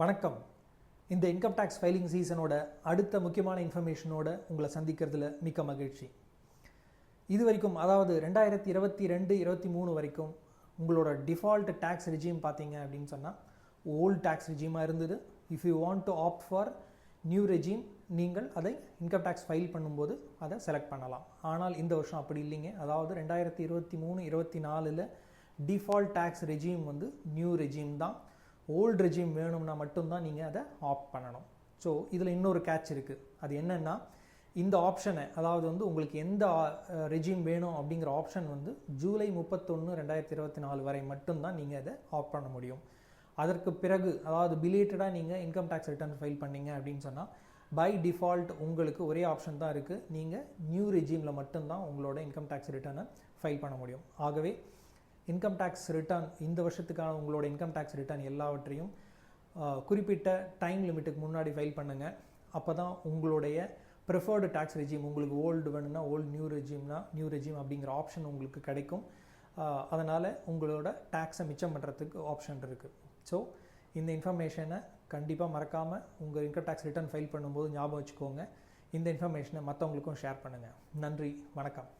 வணக்கம். இந்த income tax filing சீசனோட அடுத்த முக்கியமான இன்ஃபர்மேஷனோட உங்களை சந்திக்கிறதுல மிக்க மகிழ்ச்சி. இது வரைக்கும் அதாவது ரெண்டாயிரத்தி இருபத்தி ரெண்டு இருபத்தி மூணு வரைக்கும் உங்களோட டிஃபால்ட் டேக்ஸ் ரிஜிம் பார்த்தீங்க அப்படின்னு சொன்னால் ஓல்ட் டேக்ஸ் ரிஜிமாக இருந்தது. If you want to opt for new regime நீங்கள் அதை இன்கம் டேக்ஸ் ஃபைல் பண்ணும்போது அதை செலக்ட் பண்ணலாம். ஆனால் இந்த வருஷம் அப்படி இல்லைங்க. அதாவது ரெண்டாயிரத்தி இருபத்தி மூணு இருபத்தி நாலில் டிஃபால்ட் டேக்ஸ் ரெஜிம் வந்து நியூ ரெஜிம் தான். ஓல்டு ரெஜிம் வேணும்னா மட்டும்தான் நீங்கள் அதை ஆப்ட் பண்ணணும். ஸோ இதில் இன்னொரு கேட்ச் இருக்குது அது என்னென்னா இந்த ஆப்ஷனை அதாவது வந்து உங்களுக்கு எந்த ரெஜிம் வேணும் அப்படிங்கிற ஆப்ஷன் வந்து ஜூலை முப்பத்தொன்று ரெண்டாயிரத்தி இருபத்தி நாலு வரை மட்டும்தான் நீங்கள் அதை ஆப் பண்ண முடியும். அதற்கு பிறகு அதாவது பிலேட்டடாக நீங்கள் இன்கம் டேக்ஸ் ரிட்டர்ன் ஃபைல் பண்ணீங்க அப்படின்னு சொன்னால் பை டிஃபால்ட் உங்களுக்கு ஒரே ஆப்ஷன் தான் இருக்குது நீங்கள் நியூ ரெஜிமில் மட்டும்தான் உங்களோட இன்கம் டேக்ஸ் ரிட்டர்னை ஃபைல் பண்ண முடியும். ஆகவே இன்கம் டேக்ஸ் ரிட்டர்ன் இந்த வருஷத்துக்கான உங்களோட இன்கம் டேக்ஸ் ரிட்டர்ன் எல்லாவற்றையும் குறிப்பிட்ட டைம் லிமிட்டுக்கு முன்னாடி ஃபைல் பண்ணுங்கள் அப்போ தான் உங்களுடைய ப்ரிஃபர்டு டேக்ஸ் ரெஜிம் உங்களுக்கு ஓல்டு வேணும்னா ஓல்டு நியூ ரெஜிம்னா நியூ ரெஜிம் அப்படிங்கிற ஆப்ஷன் உங்களுக்கு கிடைக்கும். அதனால் உங்களோட டேக்ஸை மிச்சம் பண்ணுறதுக்கு ஆப்ஷன் இருக்குது ஸோ இந்த இன்ஃபர்மேஷனை கண்டிப்பாக மறக்காமல் உங்கள் இன்கம் டேக்ஸ் ரிட்டர்ன் ஃபைல் பண்ணும்போது ஞாபகம் வச்சுக்கோங்க. இந்த இன்ஃபர்மேஷனை மற்றவங்களுக்கும் ஷேர் பண்ணுங்கள் நன்றி வணக்கம்.